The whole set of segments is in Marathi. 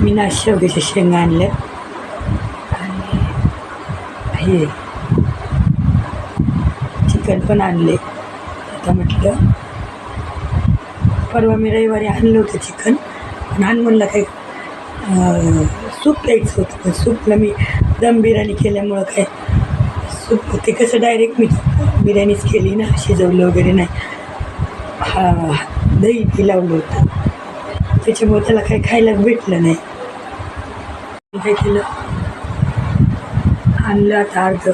मी ना शेवग्याच्या शेंगा आणल्या आणि हे चिकन पण आणले आता म्हटलं परवा मी रविवारी आणलं होतं चिकन पण आण म्हणलं काही सूप प्यायचं होतं पण सूपला मी दम बिर्याणी केल्यामुळं काय सूप ते कसं डायरेक्ट मी बिर्याणीच केली ना शिजवलं वगैरे नाही हा दही लावलं होतं त्याच्यामुळे त्याला काही खायला भेटलं नाही काय केलं आणलं आता अर्ध.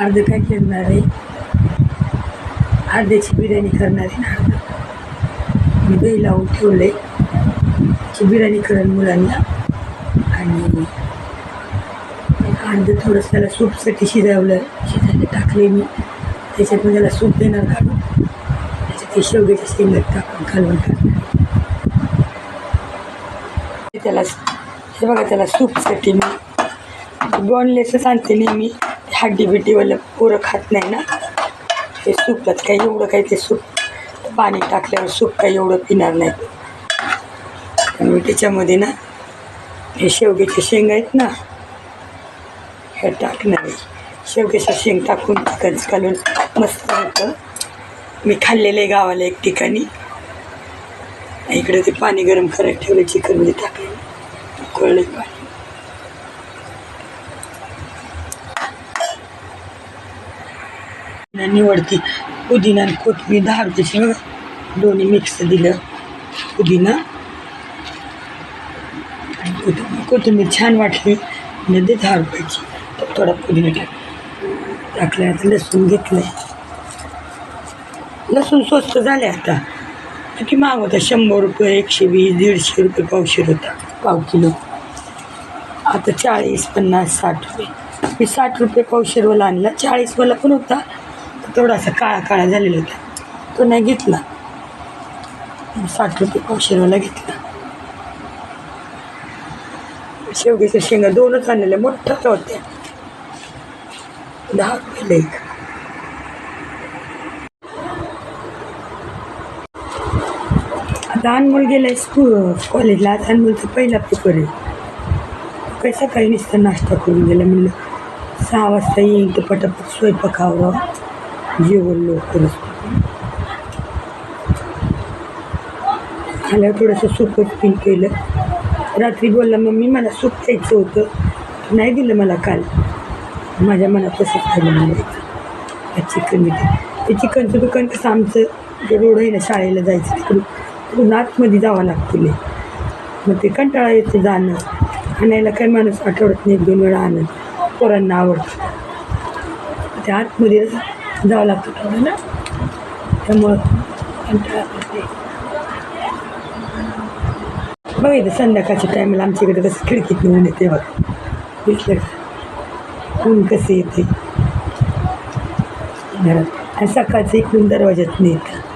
अर्ध काय करणार आहे? अर्ध्याची बिर्याणी करणार आहे ना अर्ध. मी दही लावून ठेवले ची बिर्याणी करेन मुलांना. आणि अर्ध थोडंसं त्याला सूपसाठी शिजवलं. शिजायला टाकले मी. त्याच्यात मी त्याला सूप देणार काढून त्याच्यात ते शेवग्याच्या शेंगात टाकून घालून टाकणार. त्याला हे बघा त्याला सूपसाठी मी बोनलेसच आणते नेहमी हड्डी बिड्डीवालं पोरं खात नाही ना. हे सूपलाच काही एवढं काही ते सूप. पाणी टाकल्यावर सूप काही एवढं पिणार नाही. त्यामुळे त्याच्यामध्ये ना हे शेवग्याचे शेंग आहेत ना हे टाकणार आहे. शेवग्याचं शेंग टाकून चिकन घालून मस्त होतं. मी खाल्लेलं आहे गावाला एक ठिकाणी. इकडे ते पाणी गरम करायला ठेवलं चिकनमध्ये टाकलं. कळले. काय आणि निवडती. पुदिना आणि कोथमी दहा रुपयाची बघा दोन्ही मिक्स दिलं. पुदिना. आणि कोथिंबीर. छान वाटली. आणि दे दहा रुपयाची. तर थोडा पुदिना टाक. टाकल्यानंतर लसूण घेतलं लसूण स्वस्त झाले आता. किती महाग होता शंभर रुपये एकशे वीस दीडशे रुपये पावशेर होता पाव किलो. आता चाळीस पन्नास साठ रुपये. मी साठ रुपये पावशेरवाला आणला. चाळीसवाला पण होता थोडासा काळा काळा झालेला होता. तो नाही घेतला. साठ रुपये पावशेरवाला घेतला. शेवग्याच्या शेंगा दोनच आणलेल्या मोठ्या होत्या. दहा रुपये एक. लहान मुल गेलाय स्कूल कॉलेजला लहान मुलचं पहिला पेपर आहे काय सकाळी नुसतं नाश्ता करून गेला म्हणलं. सहा वाजता येईल तर पटापट स्वयंपाक आवरावं जेवण लवकरच. आल्यावर थोडंसं सूपच पिन केलं. रात्री बोलला मम्मी मला सूप प्यायचं होतं. नाही दिलं मला काल. माझ्या मनात तसंच खायला मिळायचं चिकन ते चिकनचं दुकान कसं आमचं? जे रोड आहे ना शाळेला जायचं तिकडून. आतमध्ये जावं लागतं लय मग ते कंटाळा येतं जाणं. आणायला काही माणूस आठवड्यात एक दोन वेळा आणत पोरांना आवडतं. ते आतमध्ये जावं लागतं थोडं ना. त्यामुळं कंटाळा बघ इथं संध्याकाळच्या टायमाला आमच्याकडे कसं खिडकीत ऊन येते बघ. दिसलं का? ऊन कसं येते. घरात. आणि सकाळचं इकडून दरवाज्यात येतं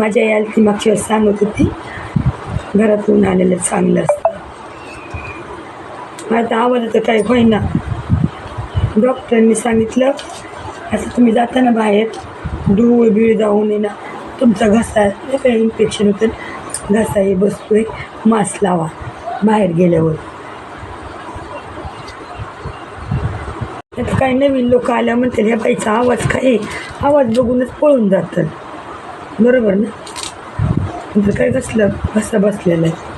माझ्या आई आली ती मागची वेळेस सांगत होती. घरातून आलेलं चांगलं असतं. आता आवाजाचं काय होईना. डॉक्टरांनी सांगितलं असं तुम्ही जाताना बाहेर धूळ बिळ जाऊ नये ना. तुमचा घसा काही इन्फेक्शन होतं. घसा हे बसतोय मास्क लावा. बाहेर गेल्यावर. आता काही नवीन लोक आल्या म्हणतात ह्या बाईचा आवाज काय आवाज बघूनच पळून जातात. बरोबर ना? तुमचं काय कसलं घसा बसलेला आहे.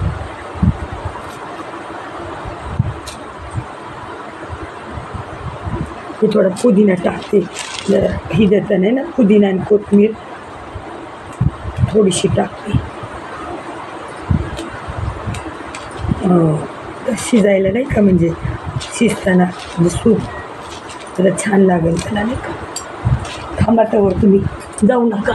मी थोडा पुदिना टाकते. ही ही नाही ना पुदिना आणि कोथमीर थोडीशी टाकते. हो, शिजायला नाही का म्हणजे शिजताना म्हणजे सूप? त्याला छान लागेल त्याला नाही का? थांबा त्यावर तुम्ही जाऊ नका.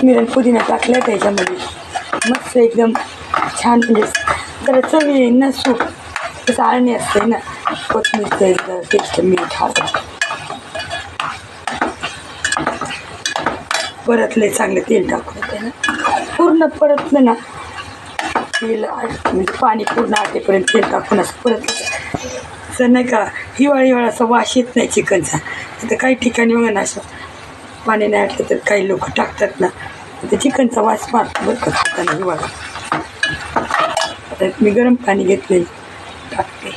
कोथिंबीर पुदिना टाकलं त्याच्यामध्ये मस्त एकदम छान म्हणजे जरा चवी येईल ना सूप तसं आळणी असते ना कोथिंबीरचं एकदम टेस्ट मीठ हळद परतले चांगलं तेल टाकून त्यानं पूर्ण परतलं ना तेल म्हणजे पाणी पूर्ण आटेपर्यंत तेल टाकून असं परतलं तर नाही का हिवाळा हिवाळा असा वास येत नाही चिकनचा तर काही ठिकाणी बघा ना असं पाणी नाही आटलं तर काही लोक टाकतात ना. ते चिकनचा वास मारतो बरं का खाताना हिवाळा. आता मी गरम पाणी घेतले टाकते.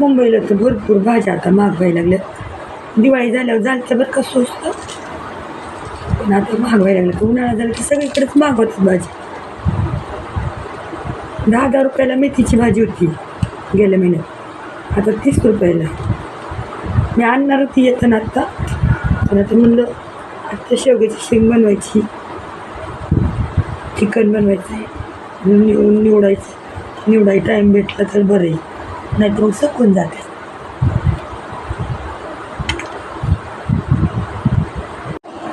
मुंबईला तर भरपूर भाज्या आता महाग व्हायला लागल्या. दिवाळी झाल्यावर झालं तर बरं का स्वस्त. पण आता महाग व्हायला लागलं. तर उन्हाळा झाला की सगळीकडेच महाग होतात भाजी. दहा हजार रुपयाला मेथीची भाजी होती गेल्या महिन्यात. आता तीस रुपयाला. मी आणणार होती येताना आत्ता पण आता म्हणलं आत्ता शेवग्याची शेंग बनवायची. चिकन बनवायचं आहे निव निवडायचं. निवडाय टाईम भेटला तर बरं आहे. नाहीतर मग सुकून जाते.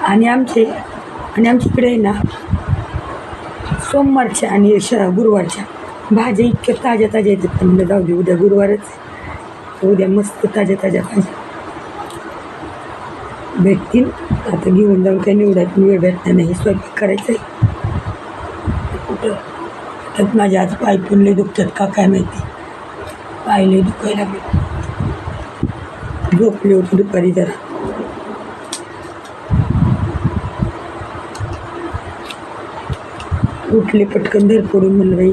आणि आमचे आणि आमच्याकडे आहे ना सोमवारच्या आणि श गुरुवारच्या भाज्या इतक्या ताज्या ताज्या येतात पण म्हणलं जाऊ दे उद्या गुरुवारच उद्या मस्त ताज्या ताज्या भाज्या. भेटतील. आता घेऊन जाऊन काही निवडायचं वेळ भेटणार नाही स्वयंपाक करायचं आहे. कुठं? त्यात माझ्या आज पाय पुरले दुखतात का काय माहिती. पाय लय दुखायला लागले. झोपले होते दुपारी जरा. उठले पटकन धर पडून म्हणलं बाई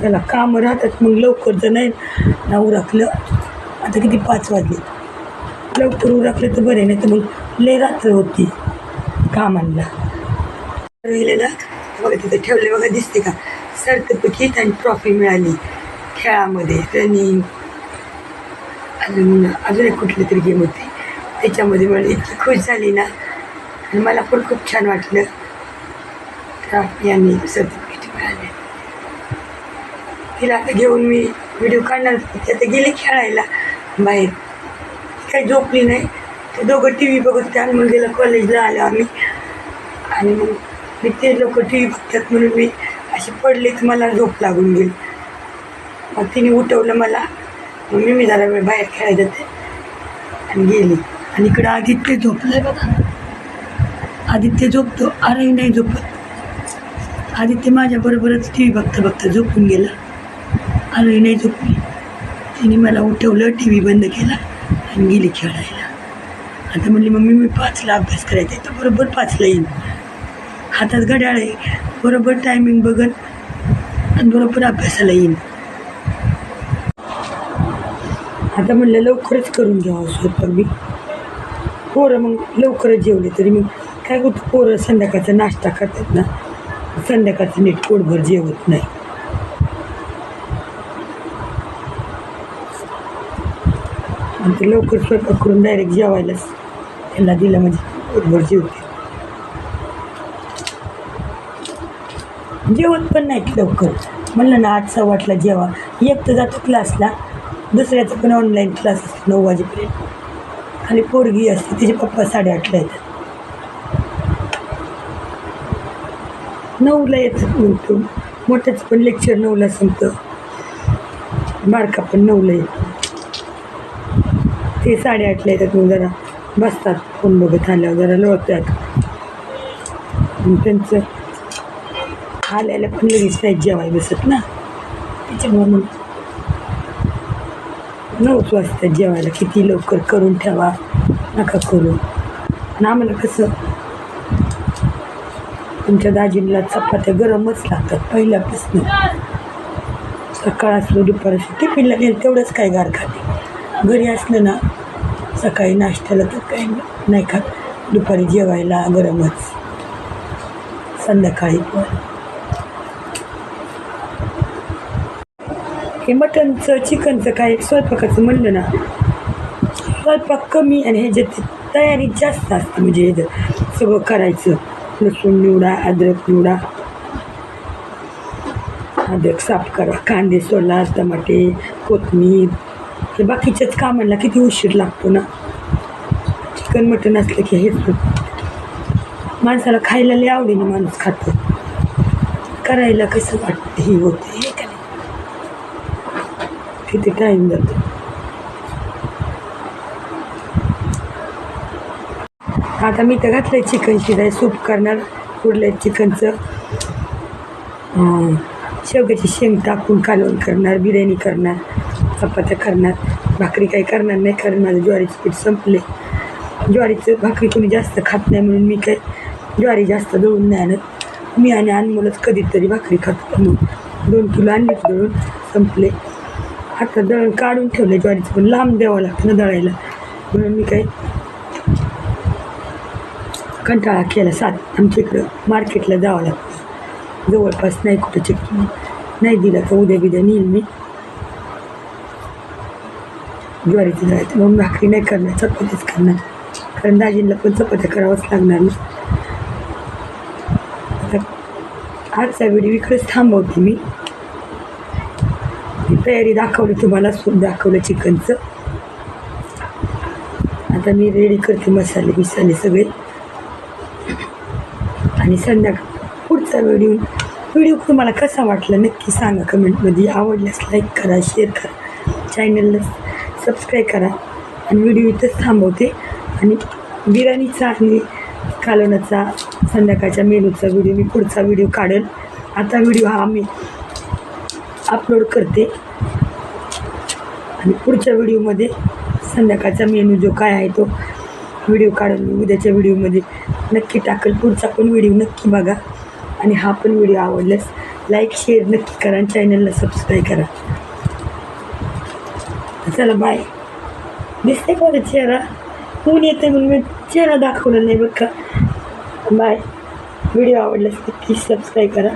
त्याला कामं राहतात मग लवकर जर नाही ना उरकलं. आता किती पाच वाजले. लवकर उरकलं तर बरे नाही तर मग लय रात्र होती कामांना. राहिलेला बघा तिथे ठेवले बघा दिसते का? सर्टिफिकेट आणि ट्रॉफी मिळाली. खेळामध्ये रनिंग अजून अजून एक कुठली तरी गेम होती. त्याच्यामध्ये मला इतकी खुश झाली ना. आणि मला पण खूप छान वाटलं. ट्रॉफी आणि सर्टिफिकेट मिळाले. तिला आता घेऊन मी व्हिडिओ काढणार होते. ती आता गेली खेळायला बाहेर. काही झोपली नाही. ते दोघं टी व्ही बघत होते. आणि मुलगीला कॉलेजला आलो आम्ही. आणि मग मी ते लोक टी व्ही बघतात म्हणून मी अशी पडले. तर मला झोप लागून गेली. मग तिने उठवलं मला. मग मी मी जरा वेळ बाहेर खेळायला जाते. आणि गेली. आणि इकडं आदित्य झोपलाय बघा. आदित्य झोपतो. अरे नाही झोपत. आदित्य माझ्याबरोबरच टी व्ही बघता बघता झोपून गेला. अरे नाही झोपली. तिने मला उठवलं टी व्ही बंद केला आणि गेली खेळायला. आता म्हणली मम्मी मी पाचला अभ्यास करायचा आहे. तर बरोबर पाचला येईन. हातात घड्याळ आहे. बरोबर टायमिंग बघत आणि बरोबर अभ्यासाला येईन. आता म्हणलं लवकरच करून घ्यावं स्वयंपाक मी पोरं मग लवकरच जेवले तरी मग काय होतं पोरं संध्याकाळचा नाश्ता करतात ना संध्याकाळचं नीट पोटभर जेवत नाही. आणि ते लवकर स्वयंपाक करून डायरेक्ट जेवायलाच त्यांना दिलं म्हणजे पोटभर जेवते. जेवत पण नाहीत लवकर. म्हणलं ना आज वाटला जेवा. एक तर जातो क्लासला दुसऱ्याचं पण ऑनलाईन क्लास असतो नऊ वाजेपर्यंत. आणि पोरगी असते तिचे पप्पा साडेआठला येतात. नऊला येतात म्हणतो. मोठ्याचं पण लेक्चर नऊला संपतं. बारका पण नऊला येतो. ते साडेआठला येतात मग जरा बसतात फोन बघत आल्यावर जरा लोळतात. त्यांचं आल्याला पण लगेच नाही जेवाय बसत ना. त्याच्यामुळे मग नऊच वाजता जेवायला. किती लवकर करून ठेवा. नका करू. आणि आम्हाला कसं? तुमच्या दाजींना चपात्या गरमच लागतात पहिल्यापासून. सकाळ असलं दुपार असलं टिफिनला गेलं तेवढंच काय गार खाते. घरी असलं ना सकाळी नाश्त्याला तर काही नाही खात. दुपारी जेवायला गरमच. संध्याकाळी पण. हे मटनचं चिकनचं काय स्वयंपाकाचं म्हणलं ना स्वयंपाक कमी आणि ह्याच्यात तयारी जास्त असते म्हणजे इथं सगळं करायचं लसूण निवडा अद्रक निवडा अद्रक साफ करा कांदे सोला टमाटे कोथमीर हे बाकीच्याच कामांना किती उशीर लागतो ना. चिकन मटन असलं की हेच माणसाला खायला लय आवडीने माणूस खातो. करायला कसं वाटतं हे होतं किती टाईम जातो? आता मी तर घातलंय चिकन शिजाय सूप करणार उरलंय चिकनचं शेवग्याची शेंग टाकून कालवण करणार बिर्याणी करणार चपात्या करणार. भाकरी काही करणार नाही कारण माझं ज्वारीचं पीठ संपले ज्वारीचं भाकरी कोणी जास्त खात नाही म्हणून मी काही ज्वारी जास्त दळून नाही आणत. मी आणि अनमोलच कधीतरी भाकरी खातो म्हणून. दोन किलो आणले दळून संपले आता दळण काढून ठेवलं ज्वारीचं पण. लांब द्यावं लागतं ना दळायला. म्हणून मी काही कंटाळा केला. सात आमच्या इकडं मार्केटला जावं लागतं. जवळपास नाही कुठं चिकन नाही दिलं तर उद्या बिद्या नेईल मी. ज्वारीची दळायचं. म्हणून भाकरी नाही करणार चपातीच करणार. कारण दाजींना पण चपात्या करावंच लागणार ना. आजचा व्हिडिओ इकडेच थांबवते मी. तयारी दाखवली तुम्हाला सूप दाखवलं चिकनचं. आता मी रेडी करते मसाले बिसाले सगळे. आणि संध्याकाळ पुढचा व्हिडिओ व्हिडिओ तुम्हाला कसा वाटला नक्की सांगा कमेंटमध्ये आवडल्यास लाईक करा शेअर करा. चॅनलला सबस्क्राईब करा. आणि व्हिडिओ इथंच थांबवते. आणि बिर्याणीचा आणि कालवणाचा संध्याकाळच्या मेनूचा व्हिडिओ मी पुढचा व्हिडिओ काढेल. आता व्हिडिओ हा आम्ही अपलोड करते. आणि पुढच्या व्हिडिओमध्ये संध्याकाळचा मेनू जो काय आहे तो व्हिडिओ काढून मी उद्याच्या व्हिडिओमध्ये नक्की टाकेल. पुढचा पण व्हिडिओ नक्की बघा. आणि हा पण व्हिडिओ आवडल्यास लाईक शेअर नक्की करा आणि चॅनलला सबस्क्राईब करा. चला बाय दिसते का चेहरा? ऊन येते म्हणून मी चेहरा दाखवला नाही बघ का? बाय व्हिडिओ आवडल्यास नक्की सबस्क्राईब करा.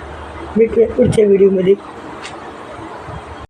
भेटूया पुढच्या व्हिडिओमध्ये